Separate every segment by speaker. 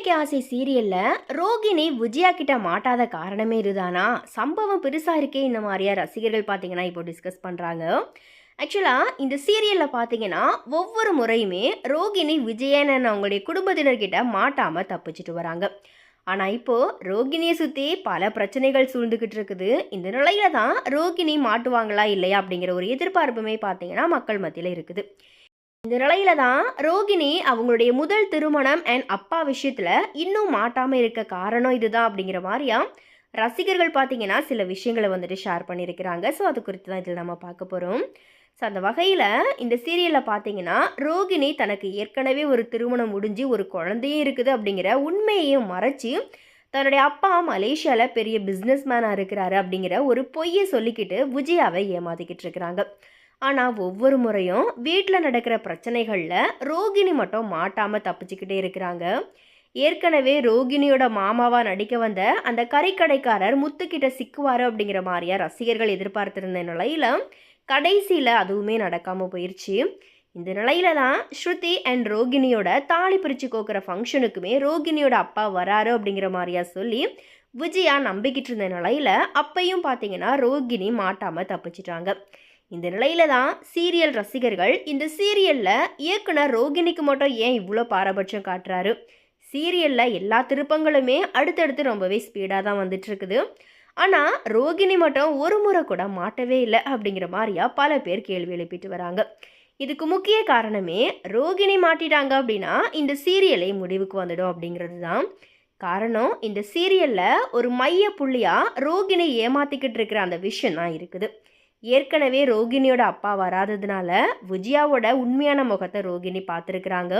Speaker 1: கண்மணிக்கு ஆசை சீரியல்ல ரோகிணி விஜயா கிட்ட மாட்டாத காரணமே இதுதானா? சம்பவம் பெருசா இருக்கே இந்த மாதிரியா ரசிகர்கள் பார்த்தீங்கன்னா இப்போ டிஸ்கஸ் பண்றாங்க. ஆக்சுவலாக இந்த சீரியலில் பார்த்தீங்கன்னா ஒவ்வொரு முறையுமே ரோகிணி விஜயன் அவங்களுடைய குடும்பத்தினர்கிட்ட மாட்டாமல் தப்பிச்சிட்டு வராங்க. ஆனால் இப்போது ரோகிணியை சுற்றி பல பிரச்சனைகள் சூழ்ந்துக்கிட்டு இருக்குது. இந்த நிலையில தான் ரோகிணி மாட்டுவாங்களா இல்லையா அப்படிங்கிற ஒரு எதிர்பார்ப்புமே பார்த்தீங்கன்னா மக்கள் மத்தியில் இருக்குது. இந்த நிலையில தான் ரோகிணி அவங்களுடைய முதல் திருமணம் அண்ட் அப்பா விஷயத்துல இன்னும் மாட்டாம இருக்க காரணம் இதுதான் அப்படிங்கிற மாதிரியா ரசிகர்கள் பார்த்தீங்கன்னா சில விஷயங்களை வந்துட்டு ஷேர் பண்ணியிருக்கிறாங்க. ஸோ அது குறித்து தான் இதில் நம்ம பார்க்க போகிறோம் ஸோ அந்த வகையில் இந்த சீரியலில் பார்த்தீங்கன்னா ரோகிணி தனக்கு ஏற்கனவே ஒரு திருமணம் முடிஞ்சு ஒரு குழந்தையும் இருக்குது அப்படிங்கிற உண்மையையும் மறைச்சி தன்னுடைய அப்பா மலேசியாவில் பெரிய பிஸ்னஸ் மேனாக இருக்கிறாரு அப்படிங்கிற ஒரு பொய்யை சொல்லிக்கிட்டு விஜயாவை ஏமாத்திக்கிட்டு இருக்கிறாங்க. ஆனால் ஒவ்வொரு முறையும் வீட்டில் நடக்கிற பிரச்சனைகளில் ரோகிணி மட்டும் மாட்டாமல் தப்பிச்சுக்கிட்டே இருக்கிறாங்க. ஏற்கனவே ரோகிணியோட மாமாவாக நடிக்க வந்த அந்த கறிக்கடைக்காரர் முத்துக்கிட்ட சிக்குவார் அப்படிங்கிற மாதிரியா ரசிகர்கள் எதிர்பார்த்திருந்த நிலையில் கடைசியில் அதுவுமே நடக்காமல் போயிடுச்சு இந்த நிலையில தான் ஸ்ருதி அண்ட் ரோகிணியோட தாலி பிரித்து கோக்குற ஃபங்க்ஷனுக்குமே ரோகிணியோட அப்பா வராரு அப்படிங்கிற மாதிரியா சொல்லி விஜயா நம்பிக்கிட்டு இருந்த நிலையில அப்பையும் பார்த்தீங்கன்னா ரோகிணி மாட்டாமல் தப்பிச்சிட்டாங்க. இந்த நிலையில தான் சீரியல் ரசிகர்கள் இந்த சீரியல்ல இயக்குனர் ரோகிணிக்கு மட்டும் ஏன் இவ்வளோ பாரபட்சம் காட்டுறாரு? சீரியல்ல எல்லா திருப்பங்களுமே அடுத்தடுத்து ரொம்பவே ஸ்பீடாக தான் வந்துட்டு இருக்குது ஆனால் ரோகிணி மட்டும் ஒரு முறை கூட மாட்டவே இல்லை அப்படிங்கிற மாதிரியா பல பேர் கேள்வி எழுப்பிட்டு வராங்க. இதுக்கு முக்கிய காரணமே ரோகிணி மாட்டிட்டாங்க அப்படின்னா இந்த சீரியலே முடிவுக்கு வந்துடும் அப்படிங்கிறது தான். காரணம் இந்த சீரியலில் ஒரு மைய புள்ளியாக ரோகிணி ஏமாத்திக்கிட்டு இருக்கிற அந்த விஷயம் தான் இருக்குது. ஏற்கனவே ரோகிணியோட அப்பா வராததுனால விஜயாவோட உண்மையான முகத்தை ரோகிணி பார்த்துருக்குறாங்க.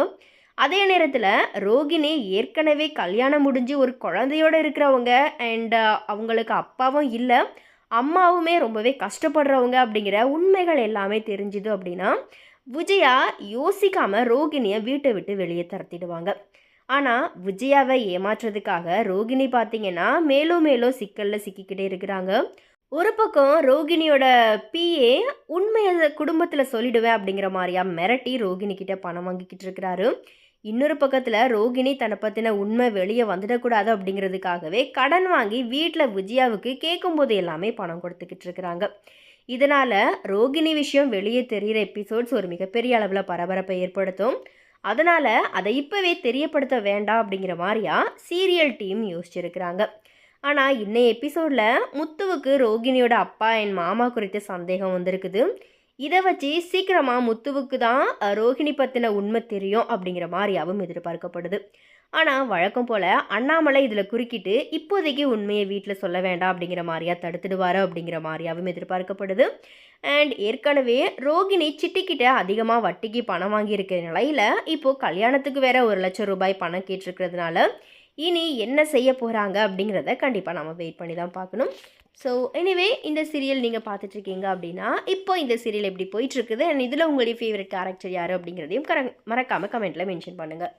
Speaker 1: அதே நேரத்தில் ரோகிணி ஏற்கனவே கல்யாணம் முடிஞ்சு ஒரு குழந்தையோடு இருக்கிறவங்க அண்ட் அவங்களுக்கு அப்பாவும் இல்லை அம்மாவுமே ரொம்பவே கஷ்டப்படுறவங்க அப்படிங்கிற உண்மைகள் எல்லாமே தெரிஞ்சுது அப்படின்னா விஜயா யோசிக்காமல் ரோகிணியை வீட்டை விட்டு வெளியே தரத்திடுவாங்க. ஆனால் விஜயாவை ஏமாற்றுறதுக்காக ரோகிணி பார்த்தீங்கன்னா மேலும் மேலும் சிக்கலில் சிக்கிக்கிட்டே இருக்கிறாங்க. ஒரு பக்கம் ரோகிணியோட பிஏ உண்மையை குடும்பத்தில் சொல்லிடுவேன் அப்படிங்கிற மாதிரியா மிரட்டி ரோகிணி கிட்ட பணம் வாங்கிக்கிட்டு இருக்கிறாரு. இன்னொரு பக்கத்தில் ரோகிணி தன்னை பற்றின உண்மை வெளியே வந்துடக்கூடாது அப்படிங்கிறதுக்காகவே கடன் வாங்கி வீட்டில் விஜயாவுக்கு கேட்கும்போது எல்லாமே பணம் கொடுத்துக்கிட்டு இருக்கிறாங்க. இதனால் ரோகிணி விஷயம் வெளியே தெரிகிற எபிசோட்ஸ் ஒரு மிகப்பெரிய அளவில் பரபரப்பை ஏற்படுத்தும். அதனால் அதை இப்போவே தெரியப்படுத்த வேண்டாம் அப்படிங்கிற மாதிரியா சீரியல் டீம் யோசிச்சிருக்கிறாங்க. ஆனால் இன்னைய எபிசோடில் முத்துவுக்கு ரோகிணியோட அப்பா என் மாமா குறித்த சந்தேகம் வந்திருக்குது. இதை வச்சு சீக்கிரமாக முத்துவுக்கு தான் ரோஹிணி பற்றின உண்மை தெரியும் அப்படிங்கிற மாதிரியாவும் எதிர்பார்க்கப்படுது. ஆனால் வழக்கம் போல் அண்ணாமலை இதில் குறுக்கிட்டு இப்போதைக்கு உண்மையை வீட்டில் சொல்ல வேண்டாம் அப்படிங்கிற மாதிரியா தடுத்துடுவார் அப்படிங்கிற மாதிரியாவும் எதிர்பார்க்கப்படுது. அண்ட் ஏற்கனவே ரோகிணி சிட்டிக்கிட்ட அதிகமாக வட்டிக்கு பணம் வாங்கியிருக்கிற நிலையில் இப்போது கல்யாணத்துக்கு வேற ஒரு லட்சம் ரூபாய் பணம் கேட்டிருக்கிறதுனால இனி என்ன செய்ய போகிறாங்க அப்படிங்கிறத கண்டிப்பாக நம்ம வெயிட் பண்ணி தான் பார்க்கணும். ஸோ எனிவே இந்த சீரியல் நீங்கள் பார்த்துட்ருக்கீங்க அப்படின்னா இப்போ இந்த சீரியல் எப்படி போயிட்டுருக்குது அண்ட் இதில் உங்களுடைய ஃபேவரட் கேரக்டர் யார் அப்படிங்கிறதையும் கர மறக்காமல் கமெண்ட்டில் மென்ஷன் பண்ணுங்கள்